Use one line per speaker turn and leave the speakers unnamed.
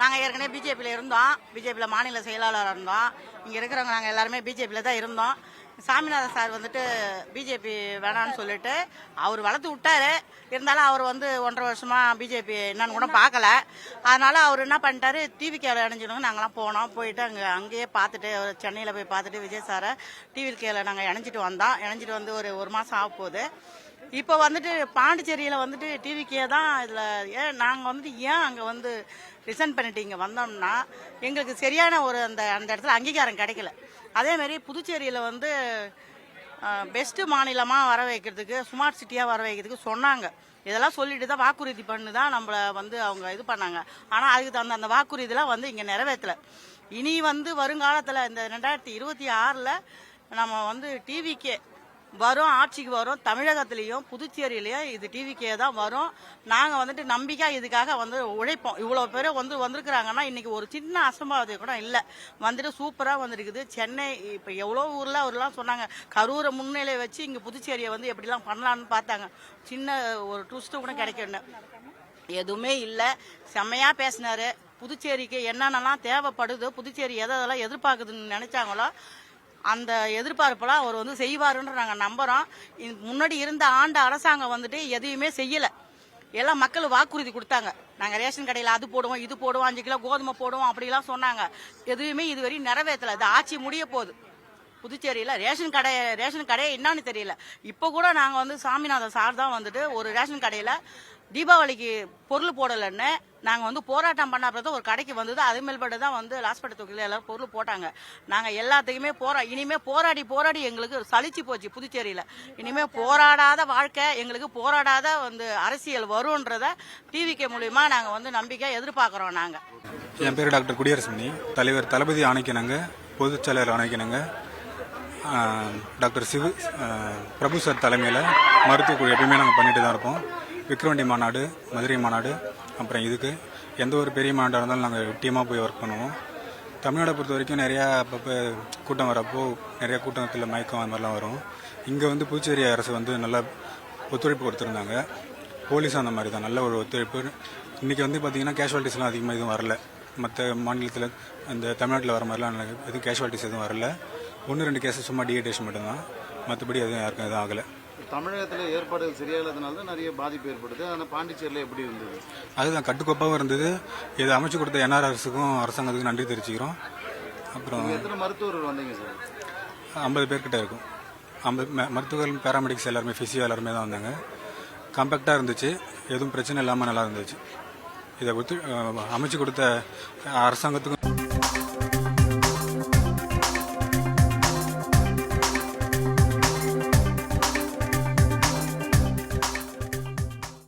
நாங்கள் ஏற்கனவே பிஜேபியில் இருந்தோம். பிஜேபியில் மாநில செயலாளராக இருந்தோம். இங்கே இருக்கிறவங்க நாங்கள் எல்லாருமே பிஜேபியில் தான் இருந்தோம். சாமிநாதன் சார் வந்துட்டு பிஜேபி வேணான்னு சொல்லிட்டு அவர் வளர்த்து விட்டாரு. இருந்தாலும் அவர் வந்து ஒன்றரை வருஷமா பிஜேபி என்னன்னு கூட பார்க்கல. அதனால அவர் என்ன பண்ணிட்டாரு? டிவி கேல இணைஞ்சிடுங்க நாங்களாம் போனோம். போயிட்டு அங்கே அங்கேயே பார்த்துட்டு அவர் சென்னையில் போய் பார்த்துட்டு விஜய் சாரை டிவி கேல நாங்கள் இணைஞ்சிட்டு வந்தோம். இணைஞ்சிட்டு வந்து ஒரு ஒரு மாதம் ஆக போகுது இப்போ வந்துட்டு பாண்டிச்சேரியில் வந்துட்டு டிவிக்கே தான் இதில் ஏன் நாங்கள் வந்துட்டு ஏன் அங்கே வந்து ரிசைன் பண்ணிட்டு இங்கே வந்தோம்னா எங்களுக்கு சரியான ஒரு அந்த அந்த இடத்துல அங்கீகாரம் கிடைக்கல. அதேமாரி புதுச்சேரியில் வந்து பெஸ்ட்டு மாநிலமாக வர வைக்கிறதுக்கு ஸ்மார்ட் சிட்டியாக வர வைக்கிறதுக்கு சொன்னாங்க. இதெல்லாம் சொல்லிட்டு தான் வாக்குறுதி பண்ணி தான் நம்மளை வந்து அவங்க இது பண்ணாங்க. ஆனால் அதுக்கு தகுந்த அந்த வாக்குறுதிலாம் வந்து இங்கே நிறைவேற்றல. இனி வந்து வருங்காலத்தில் இந்த ரெண்டாயிரத்தி இருபத்தி ஆறில் நம்ம வந்து டிவிக்கே வரும் ஆட்சிக்கு வரும் தமிழகத்திலையும் புதுச்சேரியிலையும் இது டிவிக்கே தான் வரும். நாங்கள் வந்துட்டு நம்பிக்கை இதுக்காக வந்து உழைப்போம். இவ்வளோ பேர் வந்து வந்திருக்கிறாங்கன்னா இன்றைக்கி ஒரு சின்ன அசம்பாவிதம் கூட இல்லை. வந்துட்டு சூப்பராக வந்திருக்குது. சென்னை இப்போ எவ்வளோ ஊரில் அவர்லாம் சொன்னாங்க கரூரை முன்னிலை வச்சு இங்கே புதுச்சேரியை வந்து எப்படிலாம் பண்ணலான்னு பார்த்தாங்க. சின்ன ஒரு ட்விஸ்ட்டு கூட கிடைக்கணும் எதுவுமே இல்லை. செம்மையாக பேசினார். புதுச்சேரிக்கு என்னென்னலாம் தேவைப்படுது புதுச்சேரி எதை எதெல்லாம் எதிர்பார்க்குதுன்னு நினச்சாங்களோ அந்த எதிர்பார்ப்பெல்லாம் அவர் வந்து செய்வாருன்ற நாங்கள் நம்புறோம். முன்னாடி இருந்த ஆண்ட அரசாங்கம் வந்துட்டு எதையுமே செய்யலை. எல்லாம் மக்கள் வாக்குறுதி கொடுத்தாங்க. நாங்கள் ரேஷன் கடையில் அது போடுவோம் இது போடுவோம் அஞ்சு கிலோ கோதுமை போடுவோம் அப்படிலாம் சொன்னாங்க. எதுவுமே இதுவரையும் நிறைவேற்றலை. இது ஆட்சி முடிய போகுது. புதுச்சேரியில் ரேஷன் கடை ரேஷன் கடையே என்னன்னு தெரியல. இப்போ கூட நாங்கள் வந்து சாமிநாதன் சார் தான் வந்துட்டு ஒரு ரேஷன் கடையில் தீபாவளிக்கு பொருள் போடலைன்னு நாங்கள் வந்து போராட்டம் பண்ண அப்புறம் தான் ஒரு கடைக்கு வந்தது. அது மேல்பட்டு தான் வந்து லாஸ்பேட்டை தொகுதியில் எல்லாரும் பொருள் போட்டாங்க. நாங்கள் எல்லாத்துக்குமே போரா இனிமே போராடி போராடி எங்களுக்கு சலிச்சு போச்சு புதுச்சேரியில். இனிமே போராடாத வாழ்க்கை எங்களுக்கு போராடாத வந்து அரசியல் வரும்ன்றத டிவிகே மூலியமா நாங்கள் வந்து நம்பிக்கை எதிர்பார்க்குறோம் நாங்கள்
என் பேர் டாக்டர் குடியரசுமணி. தலைவர் தளபதி ஆணைக்கினங்க பொதுச் செயலர் ஆணைக்கினங்க டாக்டர் சிவு பிரபு சார் தலைமையில் மருத்துவக்குழு எப்பயுமே நாங்கள் பண்ணிட்டு தான் இருப்போம். விக்ரவண்டி மாநாடு மதுரை மாநாடு அப்புறம் இதுக்கு. எந்த ஒரு பெரிய மாநாடாக இருந்தாலும் நாங்கள் டீமாக போய் ஒர்க் பண்ணுவோம். தமிழ்நாடை பொறுத்த வரைக்கும் நிறையா அப்பப்போ கூட்டம் வரப்போ நிறையா கூட்டத்தில் மயக்கம் அந்த மாதிரிலாம் வரும். இங்கே வந்து புதுச்சேரி அரசு வந்து நல்லா ஒத்துழைப்பு கொடுத்துருந்தாங்க. போலீஸ் அந்த மாதிரி தான் நல்ல ஒரு ஒத்துழைப்பு. இன்றைக்கி வந்து பார்த்திங்கன்னா கேஷுவாலிட்டிஸ்லாம் அதிகமாக எதுவும் வரல. மற்ற மாநிலத்தில் இந்த தமிழ்நாட்டில் வர மாதிரிலாம் எதுவும் கேஷுவாலிட்டிஸ் எதுவும் வரல. ஒன்று ரெண்டு கேஸஸ் சும்மா டிஏடேஷன் மட்டும்தான். மற்றபடி எதுவும் யாருக்கும் எதுவும் ஆகலை.
தமிழகத்தில் ஏற்பாடுகள் சரியானதுனால தான் நிறைய பாதிப்பு ஏற்படுது. ஆனால் பாண்டிச்சேரியில் எப்படி இருந்தது?
அதுதான் கட்டுக்கோப்பாகவும் இருந்தது. இதை அமைச்சு கொடுத்த என்ஆர் அரசுக்கும் அரசாங்கத்துக்கும் நன்றி தெரிவிச்சுக்கிறோம். அப்புறம்
எத்தனை மருத்துவர்கள் வந்தீங்க சார்?
ஐம்பது பேர்கிட்ட இருக்கும். ஐம்பது மருத்துவர்கள் பேராமெடிக்ஸ் எல்லாருமே ஃபிசியோ எல்லாருமே தான் வந்தாங்க. காம்பேக்டாக இருந்துச்சு. எதுவும் பிரச்சனை இல்லாமல் நல்லா இருந்துச்சு. இதை அஹ் அமைச்சு கொடுத்த அரசாங்கத்துக்கும்